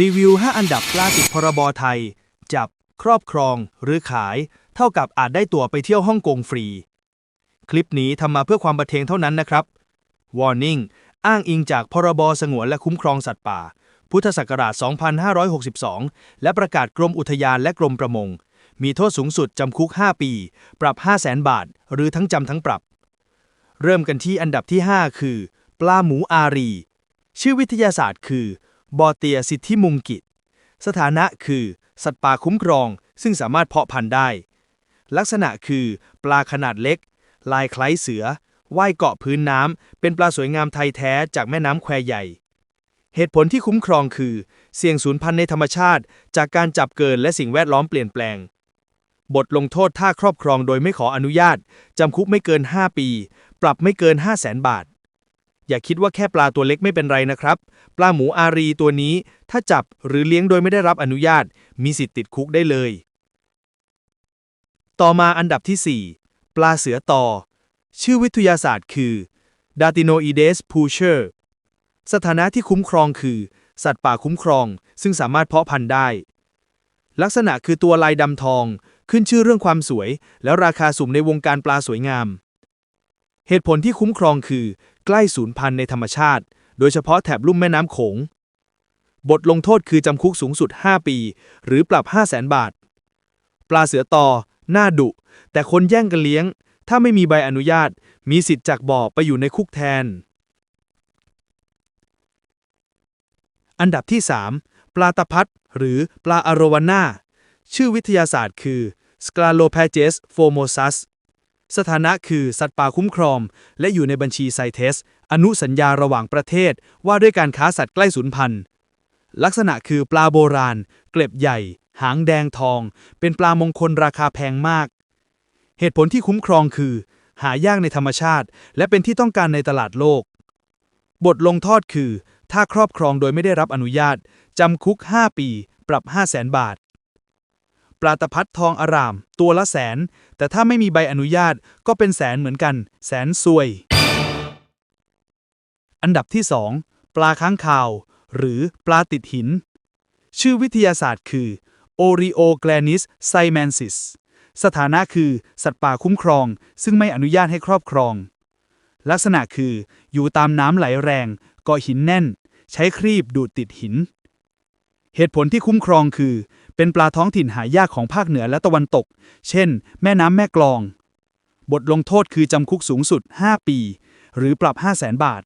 รีวิว 5 อันดับปลาติดพรบไทย จับ ครอบครอง หรือขาย เท่ากับอาจได้ตั๋วไปเที่ยวฮ่องกงฟรี คลิปนี้ทำมาเพื่อความบันเทิงเท่านั้นนะครับ Warning อ้างอิงจากพรบสงวนและคุ้มครองสัตว์ป่า พุทธศักราช 2562 และประกาศกรมอุทยานและกรมประมง มีโทษสูงสุดจำคุก 5 ปี ปรับ 5 0 0แสนบาท หรือทั้งจำทั้งปรับ เริ่มกันที่อันดับที่ 5 คือ ปลาหมูอารี ชื่อวิทยาศาสตร์คือ บอเตียสิทธิมุงกิตสถานะคือ สัตว์ป่าคุ้มครอง ซึ่งสามารถเพาะพันธุ์ได้ ลักษณะคือปลาขนาดเล็ก ลายคล้ายเสือ ว่ายเกาะพื้นน้ำ เป็นปลาสวยงามไทยแท้จากแม่น้ำแควใหญ่ เหตุผลที่คุ้มครองคือ เสี่ยงสูญพันธุ์ในธรรมชาติ จากการจับเกินและสิ่งแวดล้อมเปลี่ยนแปลง บทลงโทษถ้าครอบครองโดยไม่ขออนุญาต จำคุกไม่เกิน 5 ปี ปรับไม่เกิน 5 0 0แสนบาท อย่าคิดว่าแค่ปลาตัวเล็กไม่เป็นไรนะครับ ปลาหมูอารีตัวนี้ ถ้าจับหรือเลี้ยงโดยไม่ได้รับอนุญาต มีสิทธิ์ติดคุกได้เลย ต่อมาอันดับที่ 4 ปลาเสือต่อ ชื่อวิทยาศาสตร์คือ Datinoides pusher สถานะที่คุ้มครองคือ สัตว์ป่าคุ้มครอง ซึ่งสามารถเพาะพันธุ์ได้ ลักษณะคือตัวลายดำทอง ขึ้นชื่อเรื่องความสวย แล้วราคาสูงในวงการปลาสวยงาม เหตุผลที่คุ้มครองคือ ใกล้สูญพันธุ์ในธรรมชาติ โดยเฉพาะแถบลุ่มแม่น้ำโขง บทลงโทษคือจำคุกสูงสุด 5 ปี หรือปรับ 5 0 0แสนบาท ปลาเสือตอหน้าดุ แต่คนแย่งกันเลี้ยง ถ้าไม่มีใบอนุญาต มีสิทธิ์จากบ่อไปอยู่ในคุกแทน อันดับที่ 3 ปลาตะพัดหรือปลาอโรวาน่าชื่อวิทยาศาสตร์คือ Scalophages formosus สถานะคือสัตว์ป่าคุ้มครอง และอยู่ในบัญชีไซเทส อนุสัญญาระหว่างประเทศ ว่าด้วยการค้าสัตว์ใกล้สูญพันธุ์ ลักษณะคือปลาโบราณ เกล็บใหญ่ หางแดงทอง เป็นปลามงคลราคาแพงมาก เหตุผลที่คุ้มครองคือ หายากในธรรมชาติ และเป็นที่ต้องการในตลาดโลก บทลงโทษคือ ถ้าครอบครองโดยไม่ได้รับอนุญาตจำคุก 5 ปี ปรับ 5 0 0แสนบาท ปลาตะพัดทองอาราม ตัวละแสน แต่ถ้าไม่มีใบอนุญาตก็เป็นแสนเหมือนกัน แสนซวย อันดับที่ 2 ปลาค้างคาว หรือปลาติดหิน ชื่อวิทยาศาสตร์คือ Oreoglanis cymensis สถานะคือ สัตว์ป่าคุ้มครอง ซึ่งไม่อนุญาตให้ครอบครอง ลักษณะคือ อยู่ตามน้ำไหลแรงเกาะหินแน่น ใช้ครีบดูดติดหิน เหตุผลที่คุ้มครองคือ เป็นปลาท้องถิ่นหายากของภาคเหนือและตะวันตก เช่น แม่น้ำแม่กลอง บทลงโทษคือจำคุกสูงสุด 5 ปี หรือปรับ 5 0 0แสนบาท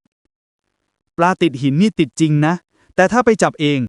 ปลาติดหินนี่ติดจริงนะ แต่ถ้าไปจับเอง